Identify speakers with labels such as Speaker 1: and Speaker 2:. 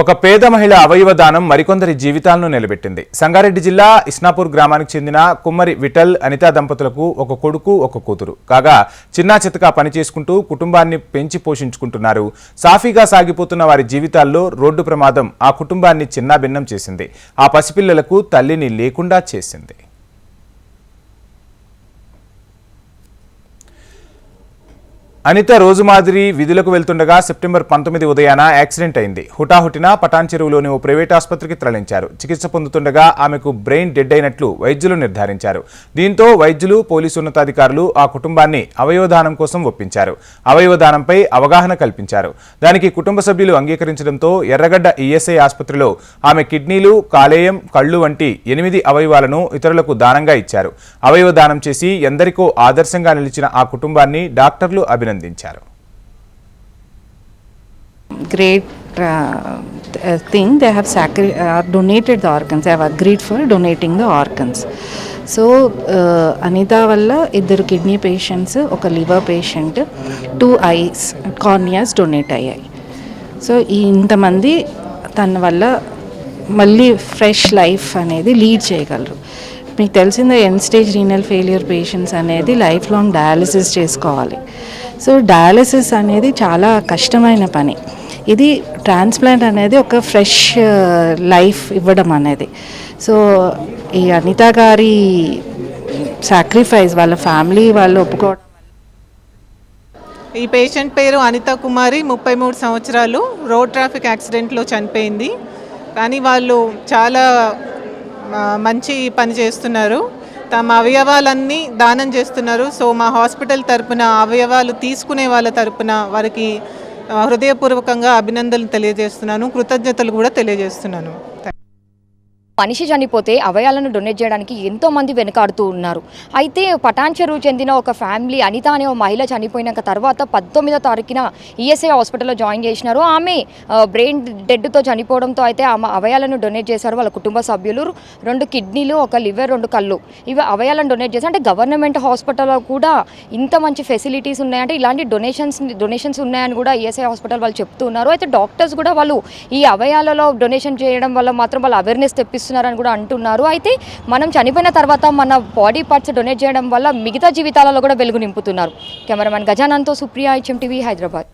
Speaker 1: ఒక పేద మహిళ అవయవ దానం మరికొందరి జీవితాలను నిలబెట్టింది. సంగారెడ్డి జిల్లా ఇస్నాపూర్ గ్రామానికి చెందిన కుమ్మరి విఠల్ అనితా దంపతులకు ఒక కొడుకు ఒక కూతురు. కాగా చిన్నా చితకా పని చేసుకుంటూ కుటుంబాన్ని పెంచి పోషించుకుంటున్నారు. సాఫీగా సాగిపోతున్న వారి జీవితాల్లో రోడ్డు ప్రమాదం ఆ కుటుంబాన్ని చిన్నాభిన్నం చేసింది. ఆ పసిపిల్లలకు తల్లిని లేకుండా చేసింది. అనిత రోజు మాదిరి విధులకు వెళ్తుండగా సెప్టెంబర్ పంతొమ్మిది ఉదయాన యాక్సిడెంట్ అయింది. హుటాహుటిన పటాన్ చెరువులోని ఓ ప్రైవేట్ ఆసుపత్రికి తరలించారు. చికిత్స పొందుతుండగా ఆమెకు బ్రెయిన్ డెడ్ అయినట్లు వైద్యులు నిర్ధారించారు. దీంతో వైద్యులు పోలీసు ఉన్నతాధికారులు ఆ కుటుంబాన్ని అవయవదానం కోసం ఒప్పించారు. అవయవదానంపై అవగాహన కల్పించారు. దానికి కుటుంబ సభ్యులు అంగీకరించడంతో ఎర్రగడ్డ ఈఎస్ఐ ఆసుపత్రిలో ఆమె కిడ్నీలు కాలేయం కళ్ళు వంటి ఎనిమిది అవయవాలను ఇతరులకు దానంగా ఇచ్చారు. అవయవ దానం చేసి ఎందరికో ఆదర్శంగా నిలిచిన ఆ కుటుంబాన్ని డాక్టర్లు అభినందించారు.
Speaker 2: Great uh, uh, thing they have sacri- uh, donated the organs. They have agreed for donating the organs. So Anitha uh, వల్ల ఇద్దరు కిడ్నీ పేషెంట్స్ ఒక liver patient two eyes corneas donate అయ్యాయి. సో ఈ ఇంతమంది తన వల్ల మళ్ళీ ఫ్రెష్ లైఫ్ అనేది లీడ్ చేయగలరు. మీకు తెలిసిందే end stage renal failure patients అనేది లైఫ్ లాంగ్ డయాలసిస్ చేసుకోవాలి. సో డయాలసిస్ అనేది చాలా కష్టమైన పని. ఇది ట్రాన్స్ప్లాంట్ అనేది ఒక ఫ్రెష్ లైఫ్ ఇవ్వడం అనేది. సో ఈ అనిత గారి సాక్రిఫైస్ వాళ్ళ ఫ్యామిలీ వాళ్ళు ఒప్పుకోవడం
Speaker 3: ఈ పేషెంట్ పేరు అనిత కుమారి ముప్పై మూడు సంవత్సరాలు. రోడ్ ట్రాఫిక్ యాక్సిడెంట్లో చనిపోయింది. కానీ వాళ్ళు చాలా మంచి పని చేస్తున్నారు. తమ అవయవాలన్నీ దానం చేస్తున్నారు. సో మా హాస్పిటల్ తరపున అవయవాలు తీసుకునే వాళ్ళ తరపున వారికి హృదయపూర్వకంగా అభినందనలు తెలియజేస్తున్నాను. కృతజ్ఞతలు కూడా తెలియజేస్తున్నాను.
Speaker 4: మనిషి చనిపోతే అవయాలను డొనేట్ చేయడానికి ఎంతో మంది వెనకాడుతూ ఉన్నారు. అయితే పటాన్చెరువు చెందిన ఒక ఫ్యామిలీ అనిత అనే ఒక మహిళ చనిపోయినాక తర్వాత పంతొమ్మిదో తారీఖున ఈఎస్ఐ హాస్పిటల్లో జాయిన్ చేసినారు. ఆమె బ్రెయిన్ డెడ్తో చనిపోవడంతో అయితే ఆమె అవయాలను డొనేట్ చేశారు. వాళ్ళ కుటుంబ సభ్యులు రెండు కిడ్నీలు ఒక లివర్ రెండు కళ్ళు. ఇవి అవయాలను డొనేట్ చేశారు అంటే గవర్నమెంట్ హాస్పిటల్లో కూడా ఇంత మంచి ఫెసిలిటీస్ ఉన్నాయంటే ఇలాంటి డొనేషన్స్ డొనేషన్స్ ఉన్నాయని కూడా ఈఎస్ఐ హాస్పిటల్ వాళ్ళు చెప్తున్నారు. అయితే డాక్టర్స్ కూడా వాళ్ళు ఈ అవయాలలో డొనేషన్ చేయడం వల్ల మాత్రం వాళ్ళు అవేర్నెస్ చేస్తున్నారని కూడా అంటున్నారు. అయితే మనం చనిపోయిన తర్వాత మన బాడీ పార్ట్స్ డొనేట్ చేయడం వల్ల మిగతా జీవితాలలో కూడా వెలుగు నింపుతున్నారు. కెమెరామెన్ గజానంతో సుప్రియా హెచ్ఎం టీవీ హైదరాబాద్.